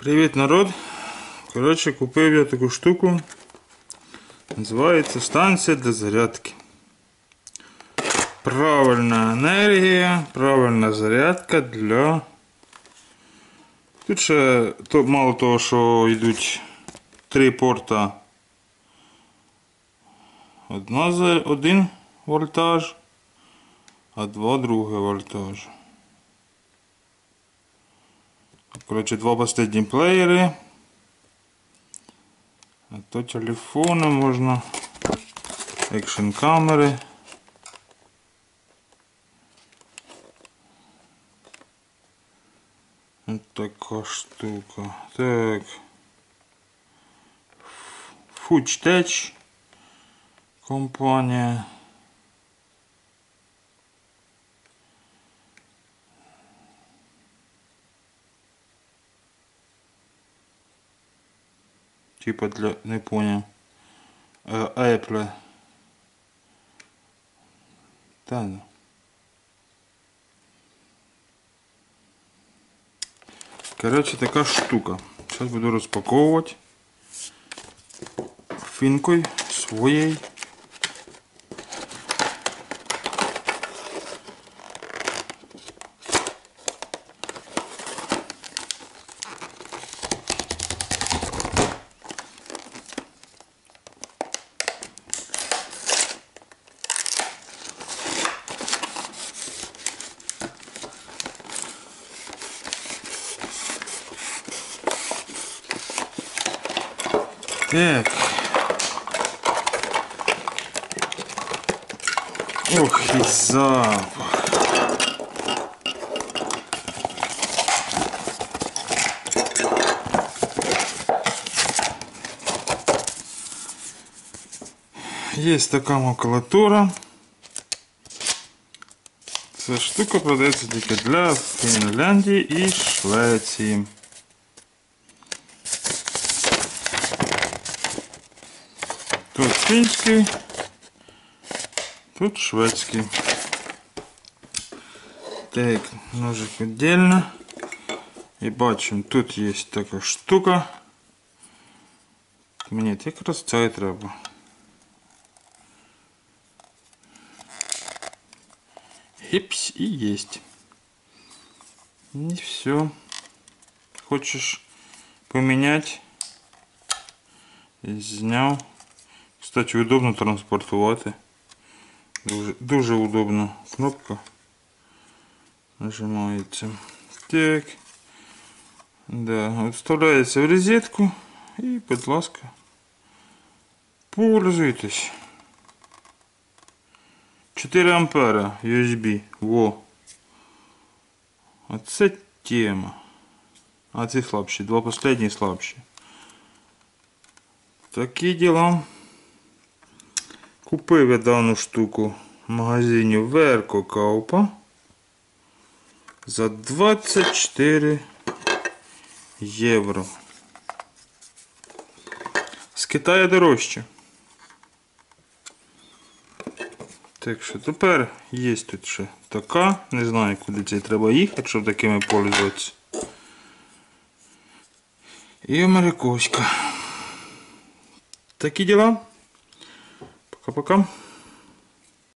Привіт, народ! Коротше, купив я таку штуку. Називається станція для зарядки. Правильна енергія, правильна зарядка для. Тут ще то, мало того, що йдуть три порта. Одна один вольтаж, а два другий вольтаж. Коротше, два последні плеєри. А то телефони можна. Екшн камери. Ось така штука. Так. Фучтеч. Компанія. Типа для... не понял. Э, Apple. Та. Короче, така штука. Сейчас буду розпаковувати фінкою своєю. Так. Ох, і запах. Есть така макулатура. Ця штука продається тільки для Фінляндії і Швеції. Тут фінський, тут шведський. Так, ножик отдельно. І бачимо, тут є така штука. Мені якраз це і треба. Гипс и есть. И все. Хочешь поменять? Зняв. Кстати, удобно транспортувати. Дуже, дуже удобно. Кнопка нажимається. Так. Да, вставляється в розетку і, будь ласка, пользуйтесь. 4 ампера USB. Во. Оце тема. А ці слабші. Два последні слабші. Такі діла. Купив я дану штуку в магазині Верко Каупа за 24 євро. З Китаю дорожче. Так що тепер є тут ще така. Не знаю, куди це треба їхати, щоб такими пользуватися. І америкоська. Такі діла. Пока-пока.